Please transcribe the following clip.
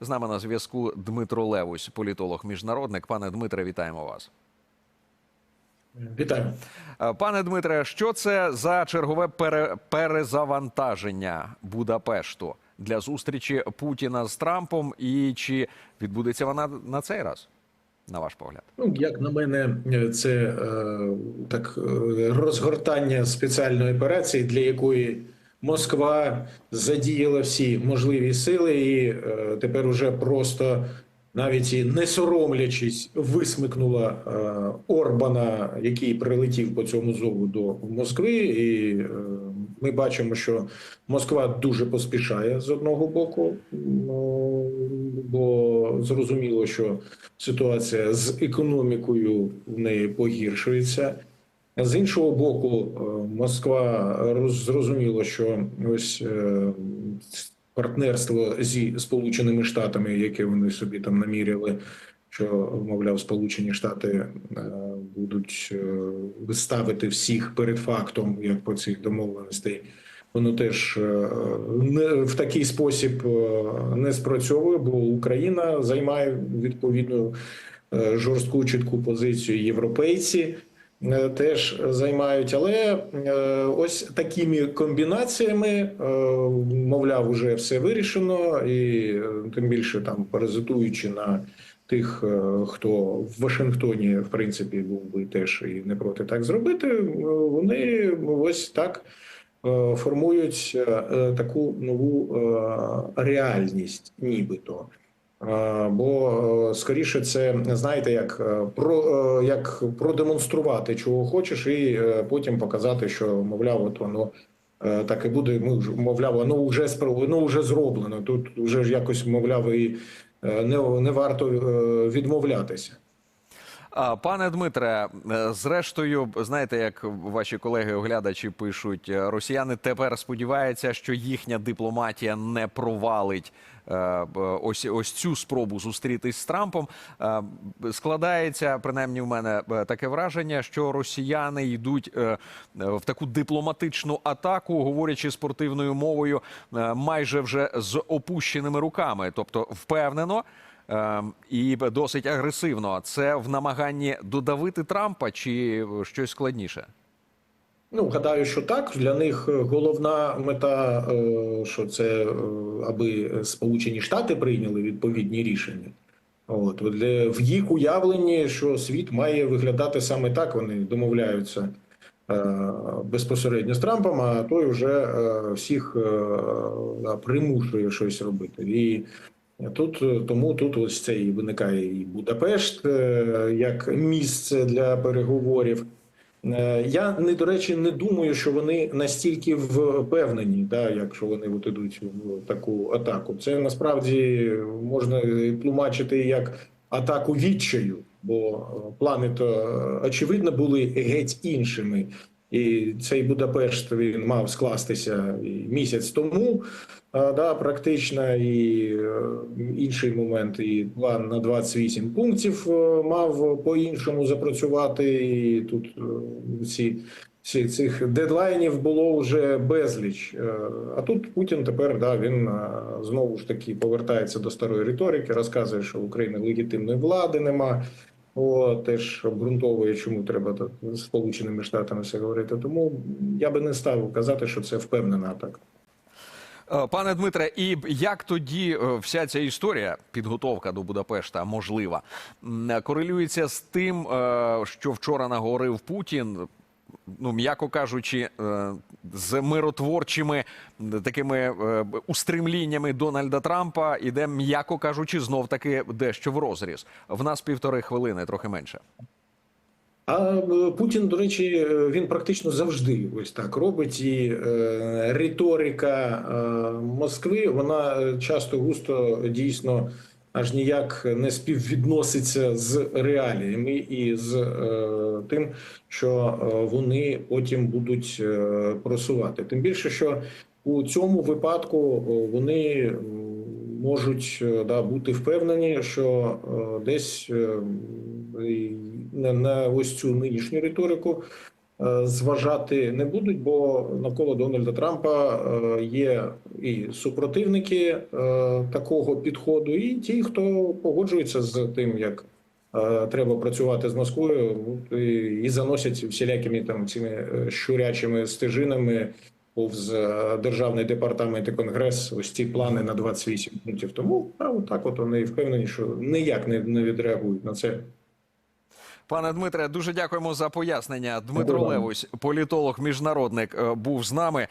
З нами на зв'язку Дмитро Левусь, політолог, міжнародник. Пане Дмитре, вітаємо вас. Вітаю. Е, Пане Дмитре, що це за чергове пере, перезавантаження Будапешту для зустрічі Путіна з Трампом? І чи відбудеться вона на цей раз, на ваш погляд? Ну, як на мене, це е, так е, розгортання спеціальної операції, для якої Москва задіяла всі можливі сили, і е, тепер уже просто навіть і не соромлячись, висмикнула е, Орбана, який прилетів по цьому зову до Москви. І е, ми бачимо, що Москва дуже поспішає з одного боку, ну, бо зрозуміло, що ситуація з економікою в неї погіршується. З іншого боку, е, Москва роз- зрозуміла, що ось е, партнерство зі Сполученими Штатами, яке вони собі там наміряли, що мовляв, Сполучені Штати е, будуть е, ставити всіх перед фактом, як по цих домовленостей. Воно теж е, не в такий спосіб е, не спрацьовує, бо Україна займає відповідну е, жорстку чітку позицію. Європейці е, теж займають, але е, ось такими комбінаціями, е, мовляв, уже все вирішено, і е, тим більше там паразитуючи на тих, е, хто в Вашингтоні, в принципі, був би теж і не проти так зробити. е, Вони ось так е, формують е, е, таку нову е, реальність, нібито. Е, Бо е, скоріше це знаєте, як е, про як продемонструвати, чого хочеш, і потім показати, що мовляв, от воно так і буде. Ми мовляв, воно вже воно вже зроблено. Тут вже якось мовляв, і не, не варто відмовлятися. Пане Дмитре, е, зрештою, знаєте, як ваші колеги-оглядачі пишуть, е, росіяни тепер сподіваються, що їхня дипломатія не провалить е, ось ось цю спробу зустрітись з Трампом. Складається принаймні в мене таке враження, що росіяни йдуть в таку дипломатичну атаку, говорячи спортивною мовою, майже вже з опущеними руками, тобто впевнено. Ем, і досить агресивно. Це в намаганні додавити Трампа чи щось складніше? Ну, гадаю, що так. Для них головна мета, е, що це е, аби Сполучені Штати прийняли відповідні рішення. От для в їх уявленні, що світ має виглядати саме так. Вони домовляються е, безпосередньо з Трампом, а той вже е, всіх е, примушує щось робити. І тут е, тому тут ось це і виникає і Будапешт е, як місце для переговорів. Е, Я не до речі не думаю, що вони настільки впевнені, да, якщо вони от ідуть в таку атаку. Це насправді можна тлумачити як атаку відчаю, бо плани то очевидно були геть іншими. І цей Будапешт він мав скластися місяць тому, да, практично, і е, інший момент, і план на 28 пунктів е, мав по-іншому запрацювати. І тут е, ці, цих дедлайнів було вже безліч. А тут Путін тепер да, він знову ж таки повертається до старої риторики, розказує, що в Україні легітимної влади нема. О, теж обґрунтовує, чому треба так з Сполученими Штатами все говорити. Тому я би не став казати, що це впевнена атака. Е, Пане Дмитре, і як тоді е, вся ця історія, підготовка до Будапешта можлива, м, корелюється з тим, е, що вчора наговорив Путін. Ну, м'яко кажучи, е, з миротворчими такими е, устремліннями Дональда Трампа іде, м'яко кажучи, знов таки дещо в розріз. В нас півтори хвилини, трохи менше. А е, Путін, до речі, е, він практично завжди ось так робить. І е, риторика е, Москви вона е, часто густо дійсно аж ніяк не співвідноситься з реаліями і з е, тим, що е, вони потім будуть е, просувати. Тим більше, що у цьому випадку е, вони можуть да, бути впевнені, що десь на, на ось цю нинішню риторику зважати не будуть, бо навколо Дональда Трампа е, є і супротивники е, такого підходу, і ті, хто погоджується з тим, як е, треба працювати з Москвою, і, заносять всілякими там цими е, щурячими стежинами повз е, державний департамент і конгрес ось ці плани на 28 пунктів. Тому а, от так от вони впевнені, що ніяк не, не відреагують на це. Пане Дмитре, дуже дякуємо за пояснення. Дмитро Левусь, політолог, міжнародник, е, був з нами.